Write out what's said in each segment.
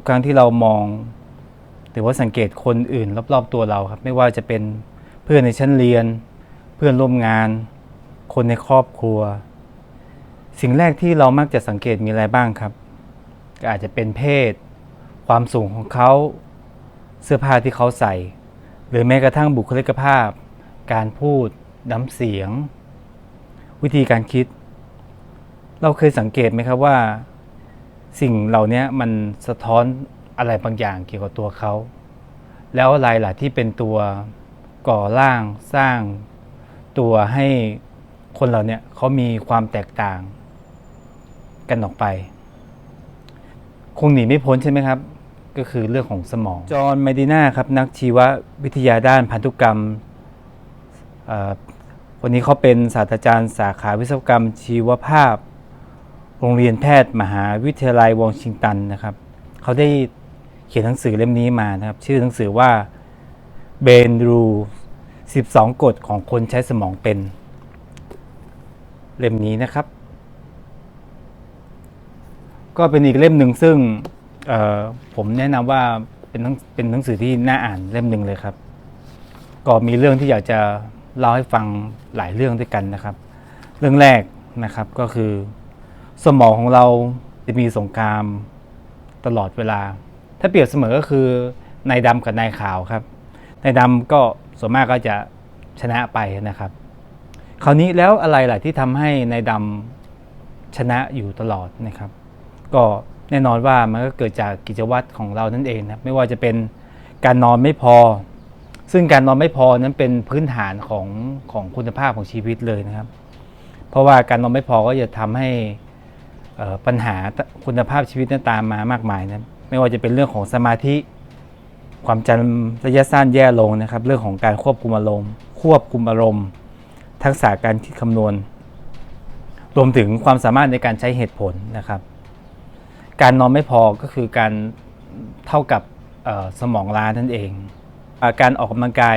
ทุกครั้งที่เรามอง หรือว่าสังเกตคนอื่น รอบๆตัวเราครับ ไม่ว่าจะเป็นเพื่อนในชั้นเรียน เพื่อนร่วมงาน คนในครอบครัว สิ่งแรกที่เรามักจะสังเกตมีอะไรบ้างครับก็อาจจะเป็นเพศ ความสูงของเขาเสื้อผ้าที่เขาใส่ หรือแม้กระทั่งบุคลิกภาพ การพูดน้ำเสียง วิธีการคิด เราเคยสังเกตไหมครับว่า สิ่งเหล่านี้มันสะท้อนอะไรบางอย่างเกี่ยวกับตัวเขา แล้วอะไรล่ะที่เป็นตัวก่อร่างสร้างตัวให้คนเราเนี่ยเขามีความแตกต่างกันออกไป คงหนีไม่พ้นใช่ไหมครับ ก็คือเรื่องของสมอง จอห์นไมดีนาครับนักชีววิทยาด้านพันธุกรรมเอ่อวันนี้เขาเป็นศาสตราจารย์สาขาวิศวกรรมชีวภาพ โรงเรียนแพทย์มหาวิทยาลัยวอชิงตันนะครับ เขาได้เขียนหนังสือเล่มนี้มานะครับ ชื่อหนังสือว่าเบนรู12 กฎของคนใช้สมองเป็น เล่มนี้นะครับ ก็เป็นอีกเล่มหนึ่งซึ่งผมแนะนำว่าเป็นหนังเป็นหนังสือที่น่าอ่านเล่มหนึ่งเลยครับ ก็มีเรื่องที่อยากจะเล่าให้ฟังหลายเรื่องด้วยกันนะครับ เรื่องแรกนะครับก็คือ สมองของเราจะมีสงครามตลอดเวลา ถ้าเปรียบเสมอก็คือนายดำกับนายขาวครับนายดำก็ส่วนมากก็จะชนะไปนะครับ คราวนี้แล้วอะไรล่ะที่ทำให้นายดำชนะอยู่ตลอดนะครับ ก็แน่นอนว่ามันก็เกิดจากกิจวัตรของเรานั่นเองนะไม่ว่าจะเป็นการนอนไม่พอ ซึ่งการนอนไม่พอนั้นเป็นพื้นฐานของของคุณภาพของชีวิตเลยนะครับ เพราะว่าการนอนไม่พอก็จะทำให้ ปัญหาคุณภาพชีวิตนั้นตามมามากมายนะไม่ว่าจะเป็นเรื่องของสมาธิ ความจำระยะสั้นแย่ลงนะครับ เรื่องของการควบคุมอารมณ์ ควบคุมอารมณ์ ทักษะการคิดคำนวณ รวมถึงความสามารถในการใช้เหตุผลนะครับ การนอนไม่พอก็คือการเท่ากับสมองล้านั่นเองอาการออกกำลังกาย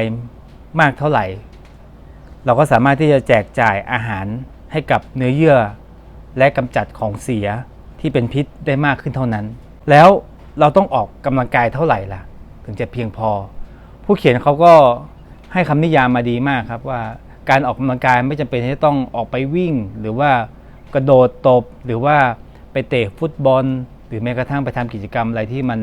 มากเท่าไหร่ เราก็สามารถที่จะแจกจ่ายอาหารให้กับเนื้อเยื่อ และกำจัดของเสียที่เป็นพิษได้มากขึ้นเท่านั้น แล้วเราต้องออกกำลังกายเท่าไหร่ล่ะ ถึงจะเพียงพอ ผู้เขียนเขาก็ให้คำนิยามมาดีมากครับว่าการออกกำลังกายไม่จำเป็นที่ต้องออกไปวิ่ง หรือว่ากระโดดตบ หรือว่าไปเตะฟุตบอล หรือแม้กระทั่งไปทำกิจกรรมอะไรที่มัน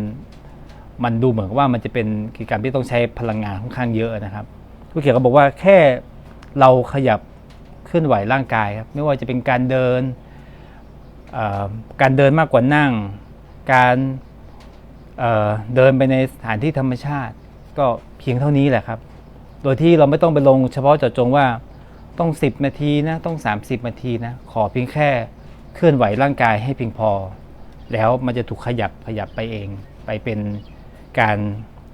มันดูเหมือนว่ามันจะเป็นกิจกรรมที่ต้องใช้พลังงานค่อนข้างเยอะนะครับ ผู้เขียนก็บอกว่าแค่เราขยับเคลื่อนไหวร่างกายครับไม่ว่าจะเป็นการเดิน การเดินมากกว่านั่ง การเเดินไปในสถานที่ธรรมชาติ ก็เพียงเท่านี้แหละครับ โดยที่เราไม่ต้องไปลงเฉพาะเจาะจงว่าต้อง 10 นาทีนะต้อง 30 นาทีนะขอเพียงแค่เคลื่อนไหวร่างกายให้เพียงพอ แล้วมันจะถูกขยับขยับไปเอง ไปเป็นการ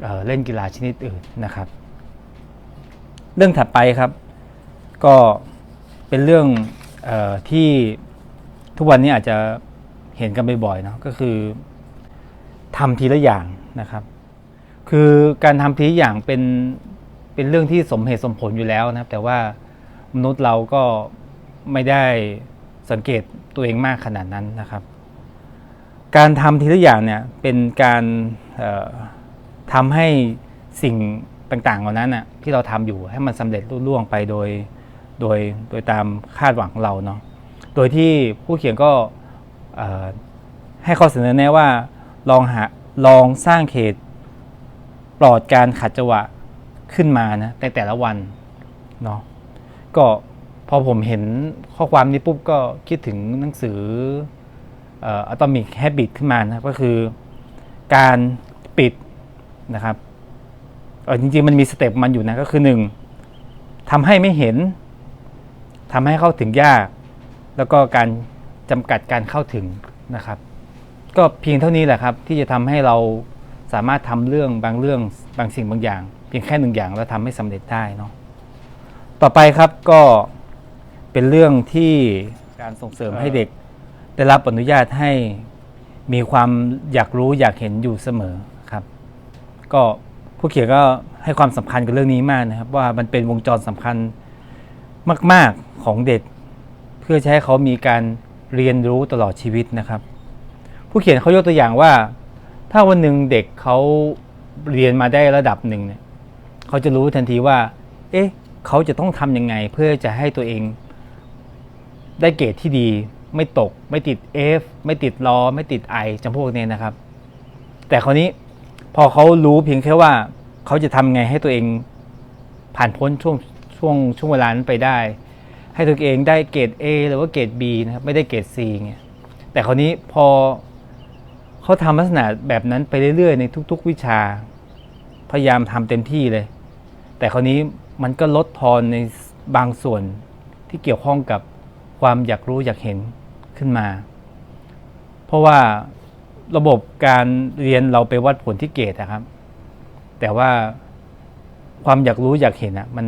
เเล่นกีฬาชนิดอื่นนะครับ เรื่องถัดไปครับ ก็เป็นเรื่องออที่ ทุกวันนี้อาจจะเห็นกันบ่อยๆเนาะก็คือทำทีละอย่างนะครับ คือการทำทีละอย่างเป็นเป็นเรื่องที่สมเหตุสมผลอยู่แล้วนะครับ แต่ว่ามนุษย์เราก็ไม่ได้สังเกตตัวเองมากขนาดนั้นนะครับ การทำทีละอย่างเนี่ยเป็นการทำให้สิ่งต่างๆเหล่านั้นน่ะที่เราทำอยู่ให้มันสำเร็จรุ่ล่วงไปโดยโดยโดยตามคาดหวังของเราเนาะ โดยที่ผู้เขียนก็ให้ข้อเสนอแนะว่าลองหาลองสร้างเขตปลอดการขัดจังหวะขึ้นมานะแต่แต่ละวันเนาะก็พอผมเห็นข้อความนี้ปุ๊บก็คิดถึงหนังสืออะตอมิกแฮบิตขึ้นมานะก็คือการปิดนะครับเออจริงๆ มันมีสเต็ปมันอยู่นะก็คือหนึ่งทำให้ไม่เห็นทำให้เข้าถึงยาก แล้วก็การจำกัดการเข้าถึงนะครับ ก็เพียงเท่านี้แหละครับ ที่จะทำให้เราสามารถทำเรื่องบางเรื่องบางสิ่งบางอย่าง เพียงแค่หนึ่งอย่างแล้วทำให้สำเร็จได้เนาะต่อไปครับก็เป็นเรื่องที่การส่งเสริมให้เด็ก ได้รับอนุญาตให้มีความอยากรู้อยากเห็นอยู่เสมอครับ ก็ผู้เขียนก็ให้ความสำคัญกับเรื่องนี้มากนะครับ ว่ามันเป็นวงจรสำคัญมาก ๆของเด็ก พื่อจะให้เขามีการเรียนรู้ตลอดชีวิตนะครับ ผู้เขียนเขายกตัวอย่างว่า ถ้าวันหนึ่งเด็กเขาเรียนมาได้ระดับหนึ่งเนี่ยเขาจะรู้ทันทีว่า เอ๊ะเขาจะต้องทำยังไง เพื่อจะให้ตัวเอง ได้เกรดที่ดี ไม่ตก ไม่ติด F ไม่ติดรอไม่ติด I จำพวกนี้นะครับ แต่คราวนี้พอเขารู้เพียงแค่ว่า เขาจะทำไงให้ตัวเองผ่านพ้นช่วงช่วงช่วงเวลานั้นไปได้ ให้ตัวเองได้เกรด A หรือว่าเกรด B นะครับไม่ได้เกรด C เงี้ยแต่คราวนี้พอเขาทำลักษณะแบบนั้นไปเรื่อยๆ ในทุก ๆ วิชา พยายามทำเต็มที่เลย แต่คราวนี้มันก็ลดทอนในบางส่วนที่เกี่ยวข้องกับความอยากรู้อยากเห็นขึ้นมา เพราะว่าระบบการเรียนเราไปวัดผลที่เกรดนะครับ แต่ว่าความอยากรู้อยากเห็นอะมัน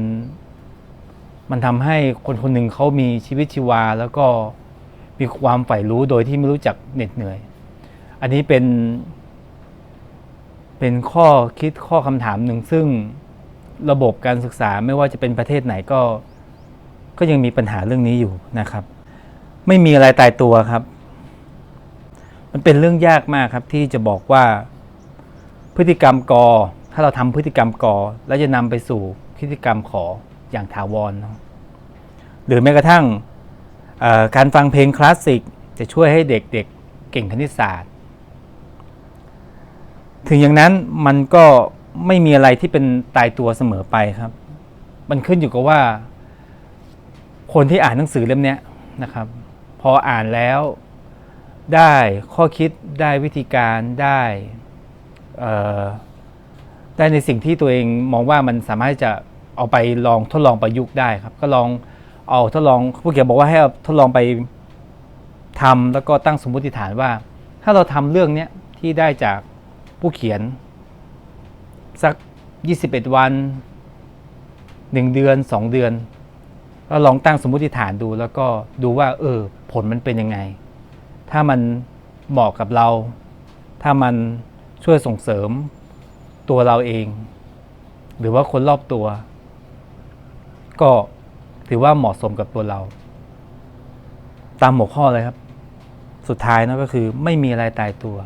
มันทำให้คนคนหนึ่งเขามีชีวิตชีวา แล้วก็มีความใฝ่รู้โดยที่ไม่รู้จักเหน็ดเหนื่อย อันนี้เป็น เป็นข้อคิดข้อคำถามหนึ่งซึ่งระบบการศึกษาไม่ว่าจะเป็นประเทศไหนก็ ก็ยังมีปัญหาเรื่องนี้อยู่นะครับ ไม่มีอะไรตายตัวครับ มันเป็นเรื่องยากมากครับที่จะบอกว่าพฤติกรรมกอถ้าเราทำพฤติกรรมกอแล้วจะนำไปสู่พฤติกรรมขอ อย่างถาวร หรือแม้กระทั่งการฟังเพลงคลาสสิกจะช่วยให้เด็กๆเเก่งคณิตศาสตร์ ถึงอย่างนั้นมันก็ไม่มีอะไรที่เป็นตายตัวเสมอไปครับ มันขึ้นอยู่กับว่า คนที่อ่านหนังสือเล่มนี้นะครับ พออ่านแล้วได้ข้อคิดได้วิธีการได้ได้ในสิ่งที่ตัวเองมองว่ามันสามารถจะ เอาไปลองทดลองประยุกต์ได้ครับ ก็ลองเอาทดลองผู้เขียนบอกว่าให้เอาทดลองไปทำแล้วก็ตั้งสมมติฐานว่า ถ้าเราทำเรื่องเนี้ยที่ได้จากผู้เขียน สัก 21 วัน 1 เดือน 2 เดือนก็ลองตั้งสมมติฐานดูแล้วก็ดูว่า เออ ผลมันเป็นยังไง ถ้ามันเหมาะกับเรา ถ้ามันช่วยส่งเสริมตัวเราเอง หรือว่าคนรอบตัว ก็ถือว่าเหมาะสมกับตัวเรา ตามหัวข้อเลยครับ สุดท้ายนะก็คือไม่มีอะไรตายตัว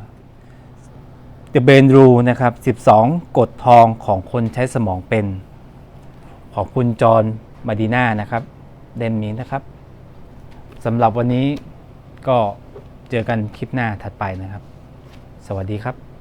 The Brain Rule นะครับ 12 กฎทองของคนใช้สมองเป็น ขอบคุณจอห์นมาดีน่านะครับเล่มนี้นะครับสำหรับวันนี้ก็เจอกันคลิปหน้าถัดไปนะครับ สวัสดีครับ